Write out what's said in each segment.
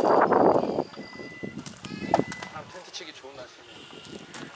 아, 텐트 치기 좋은 날씨네.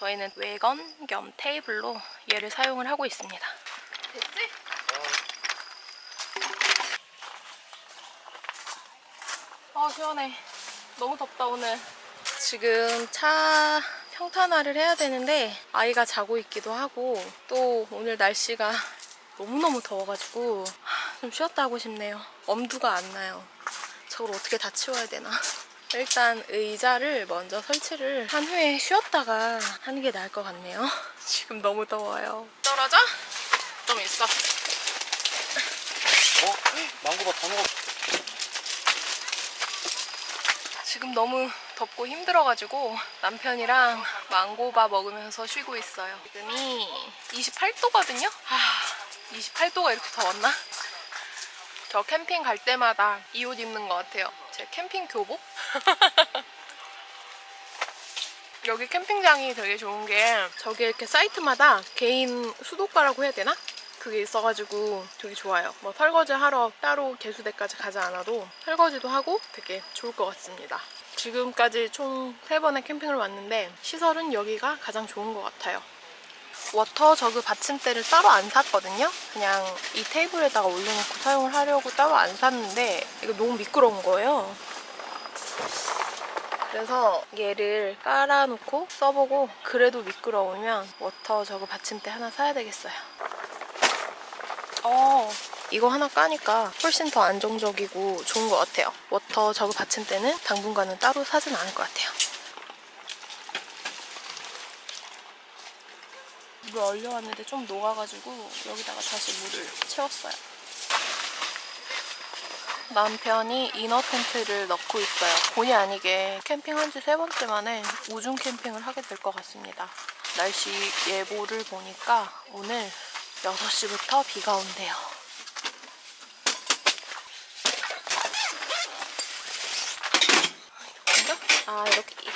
저희는 외건 겸 테이블로 얘를 사용을 하고 있습니다. 됐지? 아 시원해. 너무 덥다 오늘. 지금 차 평탄화를 해야 되는데 아이가 자고 있기도 하고 또 오늘 날씨가 너무너무 더워가지고 하, 좀 쉬었다 하고 싶네요. 엄두가 안 나요. 저걸 어떻게 다 치워야 되나. 일단 의자를 먼저 설치를 한 후에 쉬었다가 하는 게 나을 것 같네요. 지금 너무 더워요. 떨어져? 좀 있어. 어? 망고가 다 먹었. 지금 너무 덥고 힘들어가지고 남편이랑 망고밥 먹으면서 쉬고 있어요. 지금이 28도거든요? 아, 28도가 이렇게 더웠나? 저 캠핑 갈 때마다 이 옷 입는 것 같아요. 제 캠핑 교복? 여기 캠핑장이 되게 좋은 게 저기 이렇게 사이트마다 개인 수도가라고 해야 되나? 그게 있어가지고 되게 좋아요. 뭐 설거지 하러 따로 개수대까지 가지 않아도 설거지도 하고 되게 좋을 것 같습니다. 지금까지 총 3번의 캠핑을 왔는데 시설은 여기가 가장 좋은 것 같아요. 워터 저그 받침대를 따로 안 샀거든요. 그냥 이 테이블에다가 올려놓고 사용을 하려고 따로 안 샀는데 이거 너무 미끄러운 거예요. 그래서 얘를 깔아놓고 써보고 그래도 미끄러우면 워터 저그 받침대 하나 사야 되겠어요. 어, 이거 하나 까니까 훨씬 더 안정적이고 좋은 것 같아요. 워터 저그 받침대는 당분간은 따로 사진 않을 것 같아요. 물을 얼려왔는데 좀 녹아가지고 여기다가 다시 물을 채웠어요. 남편이 이너 텐트를 넣고 있어요. 본의 아니게 캠핑한 지 세 번째 만에 우중 캠핑을 하게 될 것 같습니다. 날씨 예보를 보니까 오늘 6시부터 비가 온대요. 아, 이렇게 아,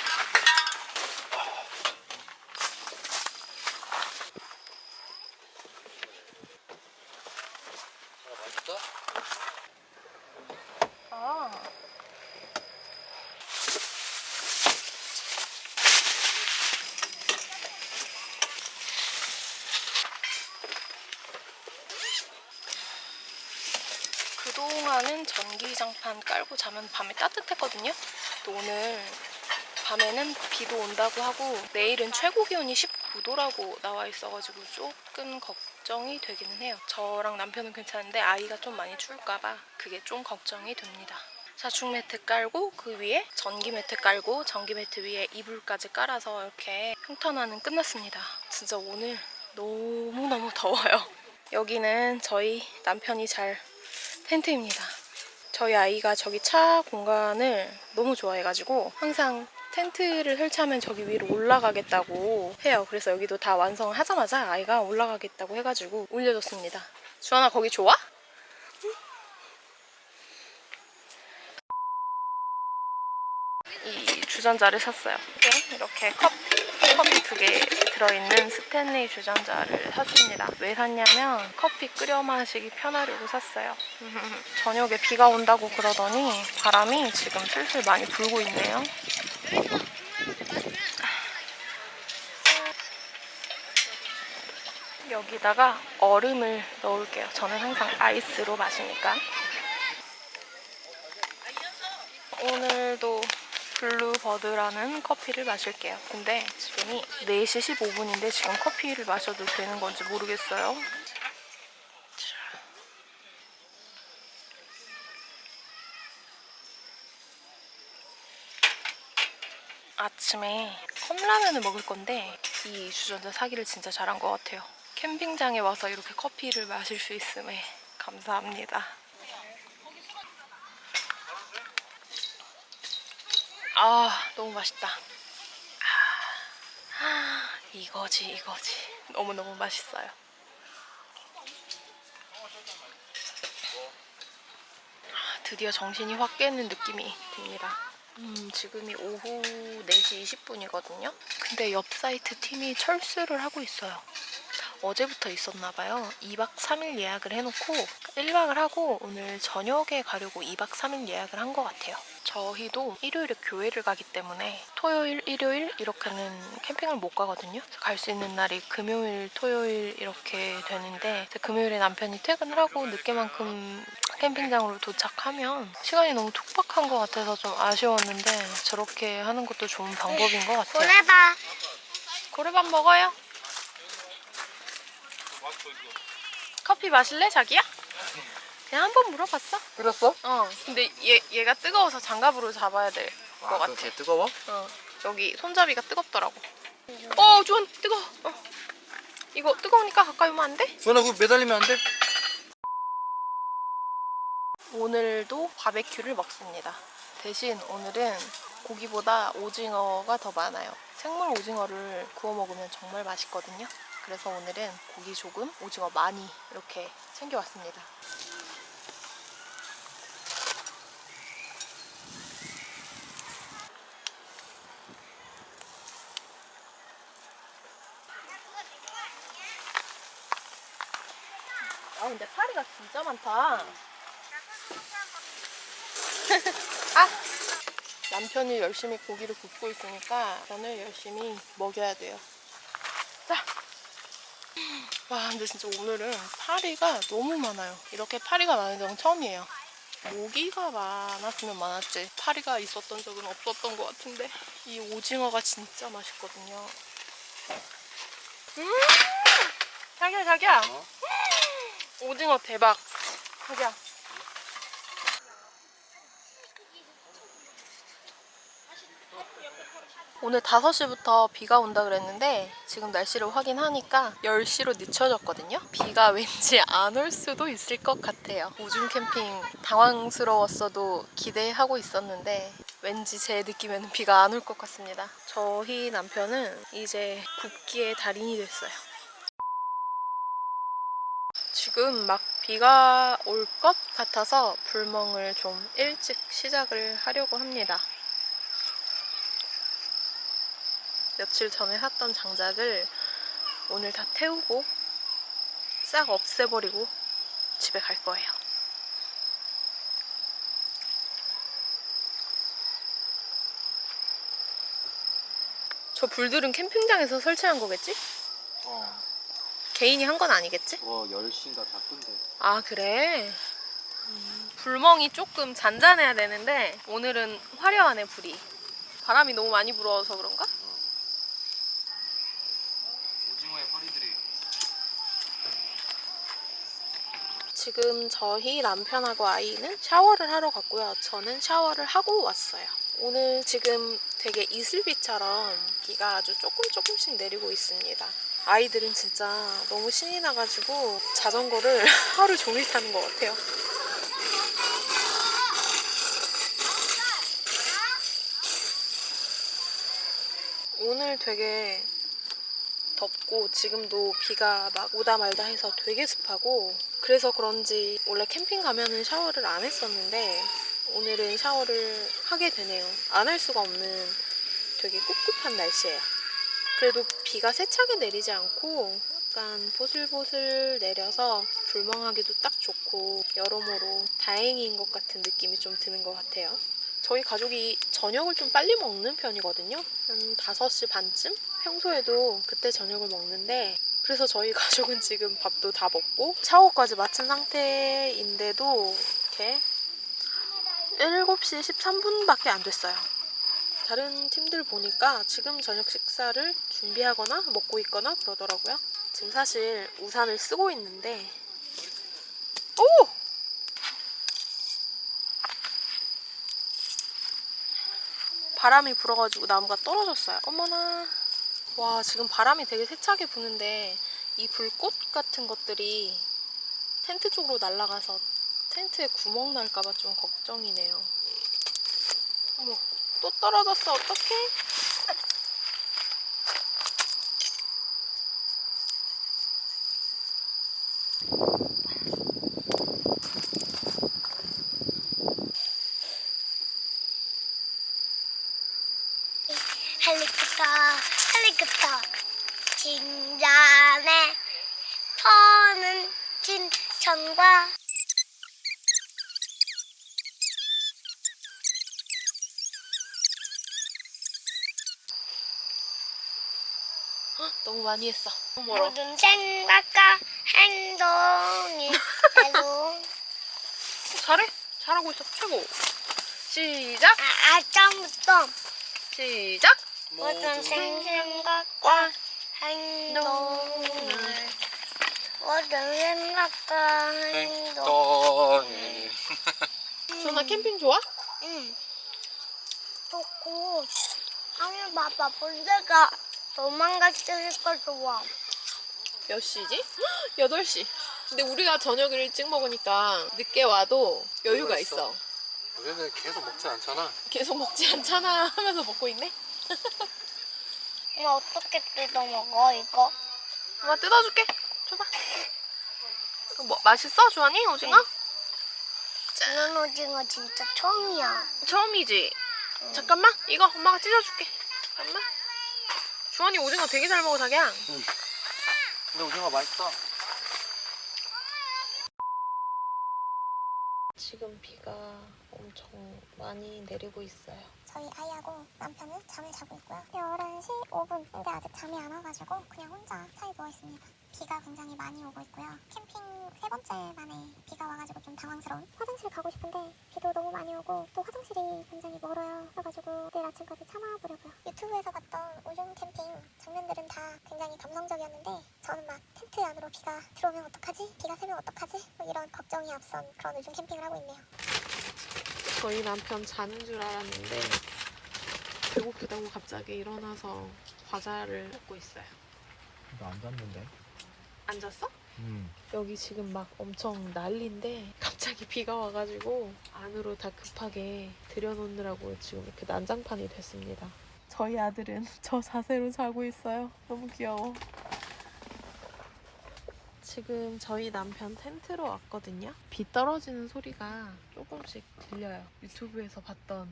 그동안은 전기장판 깔고 자면 밤에 따뜻했거든요. 또 오늘 밤에는 비도 온다고 하고 내일은 최고 기온이 19도라고 나와 있어가지고 조금 걱정이 되기는 해요. 저랑 남편은 괜찮은데 아이가 좀 많이 추울까봐 그게 좀 걱정이 됩니다. 사축 매트 깔고 그 위에 전기 매트 깔고 전기 매트 위에 이불까지 깔아서 이렇게 평탄화는 끝났습니다. 진짜 오늘 너무너무 더워요. 여기는 저희 남편이 잘 텐트입니다. 저희 아이가 저기 차 공간을 너무 좋아해가지고 항상 텐트를 설치하면 저기 위로 올라가겠다고 해요. 그래서 여기도 다 완성하자마자 아이가 올라가겠다고 해가지고 올려줬습니다. 주원아 거기 좋아? 이 주전자를 샀어요. 이렇게 컵, 컵이 두개 들어있는 스탠리 주전자를 샀습니다. 왜 샀냐면 커피 끓여 마시기 편하려고 샀어요. 저녁에 비가 온다고 그러더니 바람이 지금 슬슬 많이 불고 있네요. 여기다가 얼음을 넣을게요. 저는 항상 아이스로 마시니까. 오늘도 블루버드라는 커피를 마실게요. 근데 지금이 4시 15분인데 지금 커피를 마셔도 되는 건지 모르겠어요. 아침에 컵라면을 먹을 건데 이 주전자 사기를 진짜 잘한 것 같아요. 캠핑장에 와서 이렇게 커피를 마실 수 있음에 감사합니다. 아 너무 맛있다. 아, 이거지 이거지. 너무 너무 맛있어요. 아, 드디어 정신이 확 깨는 느낌이 듭니다. 음, 지금이 오후 4시 20분이거든요. 근데 옆 사이트 팀이 철수를 하고 있어요. 어제부터 있었나 봐요. 2박 3일 예약을 해놓고 1박을 하고 오늘 저녁에 가려고 2박 3일 예약을 한 것 같아요. 저희도 일요일에 교회를 가기 때문에 토요일, 일요일 이렇게는 캠핑을 못 가거든요. 갈 수 있는 날이 금요일, 토요일 이렇게 되는데 금요일에 남편이 퇴근을 하고 늦게만큼 캠핑장으로 도착하면 시간이 너무 촉박한 것 같아서 좀 아쉬웠는데 저렇게 하는 것도 좋은 방법인 것 같아요. 보내봐. 고래밥 먹어요? 커피 마실래 자기야? 그냥 한번 물어봤어. 끓였어? 어. 근데 얘 얘가 뜨거워서 장갑으로 잡아야 될 것 아, 같아. 개 뜨거워? 어. 여기 손잡이가 뜨겁더라고. 어, 주원 뜨거. 어. 이거 뜨거우니까 가까이 오면 안 돼? 수원아 그거 매달리면 안 돼? 오늘도 바베큐를 먹습니다. 대신 오늘은 고기보다 오징어가 더 많아요. 생물 오징어를 구워 먹으면 정말 맛있거든요. 그래서 오늘은 고기 조금, 오징어 많이 이렇게 챙겨왔습니다. 파리가 진짜 많다. 아! 남편이 열심히 고기를 굽고 있으니까 저는 열심히 먹여야 돼요. 자! 와, 근데 진짜 오늘은 파리가 너무 많아요. 이렇게 파리가 많은 적은 처음이에요. 모기가 많았으면 많았지. 파리가 있었던 적은 없었던 것 같은데. 이 오징어가 진짜 맛있거든요. 음! 자기야, 자기야! 어? 오징어 대박. 자기야. 오늘 5시부터 비가 온다 그랬는데 지금 날씨를 확인하니까 10시로 늦춰졌거든요. 비가 왠지 안 올 수도 있을 것 같아요. 우중 캠핑 당황스러웠어도 기대하고 있었는데 왠지 제 느낌에는 비가 안 올 것 같습니다. 저희 남편은 이제 굽기의 달인이 됐어요. 지금 막 비가 올 것 같아서 불멍을 좀 일찍 시작을 하려고 합니다. 며칠 전에 샀던 장작을 오늘 다 태우고 싹 없애버리고 집에 갈 거예요. 저 불들은 캠핑장에서 설치한 거겠지? 어. 개인이 한 건 아니겠지? 와 10시인가 다 끈데. 아 그래? 음, 불멍이 조금 잔잔해야 되는데 오늘은 화려하네 불이 바람이 너무 많이 불어서 그런가? 오징어의 허리들이. 지금 저희 남편하고 아이는 샤워를 하러 갔고요 저는 샤워를 하고 왔어요 오늘 지금 되게 이슬비처럼 비가 아주 조금 조금씩 내리고 있습니다 아이들은 진짜 너무 신이 나가지고 자전거를 하루 종일 타는 것 같아요 오늘 되게 덥고 지금도 비가 막 오다 말다 해서 되게 습하고 그래서 그런지 원래 캠핑 가면은 샤워를 안 했었는데 오늘은 샤워를 하게 되네요. 안 할 수가 없는 되게 꿉꿉한 날씨예요. 그래도 비가 세차게 내리지 않고 약간 보슬보슬 내려서 불멍하기도 딱 좋고 여러모로 다행인 것 같은 느낌이 좀 드는 것 같아요. 저희 가족이 저녁을 좀 빨리 먹는 편이거든요. 한 5시 반쯤? 평소에도 그때 저녁을 먹는데 그래서 저희 가족은 지금 밥도 다 먹고 샤워까지 마친 상태인데도 이렇게 7시 13분밖에 안 됐어요. 다른 팀들 보니까 지금 저녁 식사를 준비하거나 먹고 있거나 그러더라고요. 지금 사실 우산을 쓰고 있는데 오! 바람이 불어가지고 나무가 떨어졌어요. 어머나. 와, 지금 바람이 되게 세차게 부는데 이 불꽃 같은 것들이 텐트 쪽으로 날아가서 텐트에 구멍 날까봐 좀 걱정이네요. 어머, 또 떨어졌어. 어떡해? あら。 너무 많이 했어. 너무 멀어. 모든 생각과 행동이 대로 잘해. 잘하고 있어. 최고. 시작. 아, 아점부터 시작. 모든 생각과 행동을 모든 생각과 행동 땡. 전화 캠핑 좋아? 응 좋고 하늘 봐봐 본데가 도망갔으니까 좋아 몇 시지? 8시. 근데 우리가 저녁을 일찍 먹으니까 늦게 와도 여유가 있어. 우리는 계속 먹지 않잖아. 계속 먹지 않잖아 하면서 먹고 있네. 이거 어떻게 뜯어 먹어 이거? 엄마 뜯어줄게. 줘봐. 이거 뭐 맛있어, 주환이 오징어? 이런 오징어 진짜 처음이야 처음이지. 잠깐만, 이거 엄마가 찢어줄게. 잠깐만. 주환이 오징어 되게 잘 먹어, 자기야. 근데 오징어 맛있어. 지금 비가 엄청 많이 내리고 있어요. 저희 아이하고 남편은 잠을 자고 있고요. 11시 5분. 근데 아직 잠이 안 와가지고 그냥 혼자 차에 누워 있습니다. 비가 굉장히 많이 오고 있고요. 캠핑 세 번째 만에 비가 와가지고 좀 당황스러운. 화장실 가고 싶은데 비도 너무 많이 오고 또 화장실이 굉장히 멀어요. 그래가지고 내일 아침까지 참아보려고요. 유튜브에서 봤던 우중 캠핑 장면들은 다 굉장히 감성적이었는데 저는 막 텐트 안으로 비가 들어오면 어떡하지? 비가 새면 어떡하지? 뭐 이런 걱정이 앞선 그런 우중 캠핑을 하고 있네요. 저희 남편 자는 줄 알았는데 배고프다고 갑자기 일어나서 과자를 먹고 있어요. 나안 잤는데. 앉았어? 음. 여기 지금 막 엄청 난리인데 갑자기 비가 와가지고 안으로 다 급하게 들여놓느라고 지금 이렇게 난장판이 됐습니다. 저희 아들은 저 자세로 자고 있어요. 너무 귀여워. 지금 저희 남편 텐트로 왔거든요. 비 떨어지는 소리가 조금씩 들려요. 유튜브에서 봤던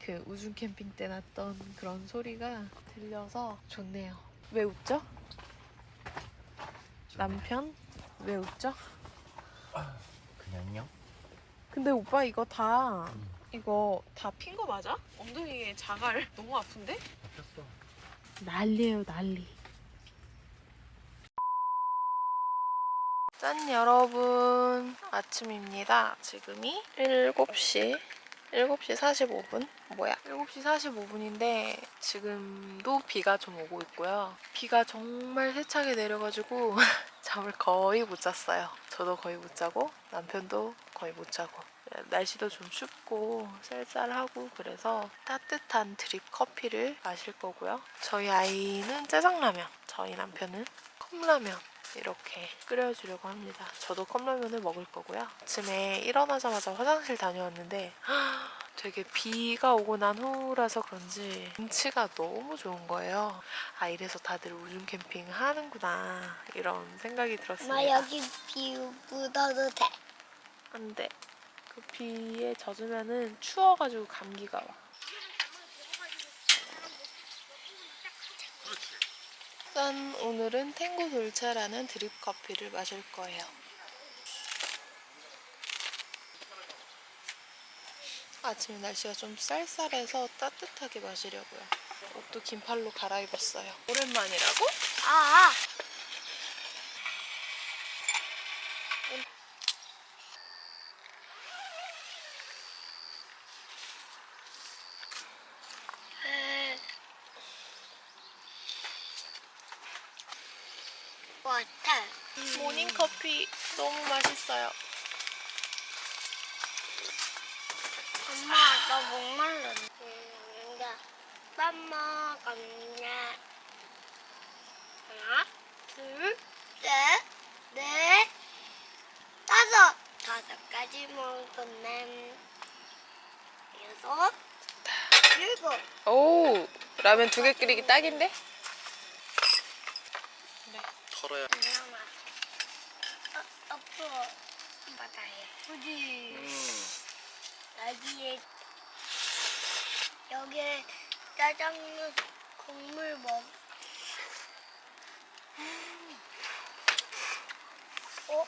그 우중 캠핑 때 났던 그런 소리가 들려서 좋네요. 왜 웃죠? 남편? 왜 웃죠? 그냥요? 근데 오빠 이거 다 이거 다 핀 거 맞아? 엉덩이에 자갈 너무 아픈데? 잡혔어. 난리예요 난리. 짠 여러분 아침입니다. 지금이 7시 7시 45분? 뭐야? 7시 45분인데 지금도 비가 좀 오고 있고요. 비가 정말 세차게 내려가지고 잠을 거의 못 잤어요. 저도 거의 못 자고 남편도 거의 못 자고 날씨도 좀 춥고 쌀쌀하고 그래서 따뜻한 드립 커피를 마실 거고요. 저희 아이는 짜장라면, 저희 남편은 컵라면 이렇게 끓여주려고 합니다. 저도 컵라면을 먹을 거고요. 아침에 일어나자마자 화장실 다녀왔는데 되게 비가 오고 난 후라서 그런지 운치가 너무 좋은 거예요. 아 이래서 다들 우중 캠핑 하는구나 이런 생각이 들었습니다. 나 여기 비 묻어도 돼. 안 돼. 그 비에 젖으면은 추워가지고 감기가 와. 짠! 오늘은 탱고 돌차라는 드립 커피를 마실 거예요. 아침에 날씨가 좀 쌀쌀해서 따뜻하게 마시려고요. 옷도 긴팔로 갈아입었어요. 오랜만이라고? 아, 에. 같아. 모닝 커피 너무 맛 있어요. 엄마, 나 목말라. 음, 나, 밥 먹었냐? 하나, 둘, 셋, 넷, 다섯. 다섯 가지 먹었네. 여섯, 일곱. 오 라면 두 개 끓이기 딱인데? 털어야. 앞으로 바다 예쁘지? 음. 여기에 여기에 짜장면 국물 먹. 어?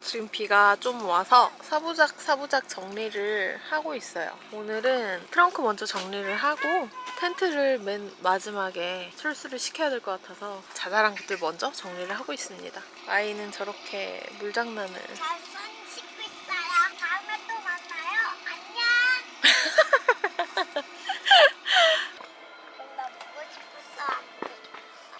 지금 비가 좀 와서 사부작 사부작 정리를 하고 있어요. 오늘은 트렁크 먼저 정리를 하고 텐트를 맨 마지막에 철수를 시켜야 될 것 같아서 자잘한 것들 먼저 정리를 하고 있습니다. 아이는 저렇게 물장난을 잘 손 씻고 있어요. 다음에 또 만나요. 안녕. 나 보고 싶었어. 안 보고 싶었어.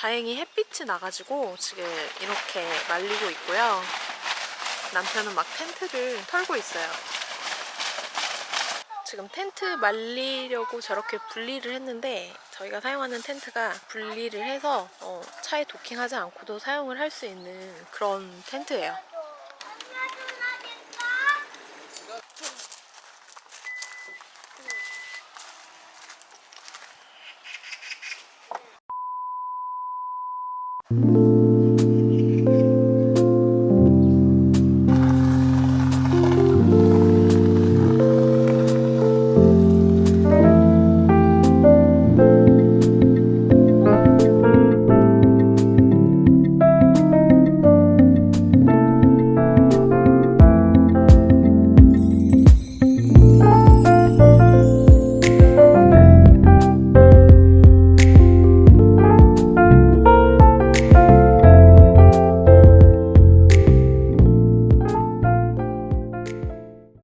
다행히 햇빛이 나가지고 지금 이렇게 말리고 있고요. 남편은 막 텐트를 털고 있어요. 지금 텐트 말리려고 저렇게 분리를 했는데 저희가 사용하는 텐트가 분리를 해서 어, 차에 도킹하지 않고도 사용을 할 수 있는 그런 텐트예요.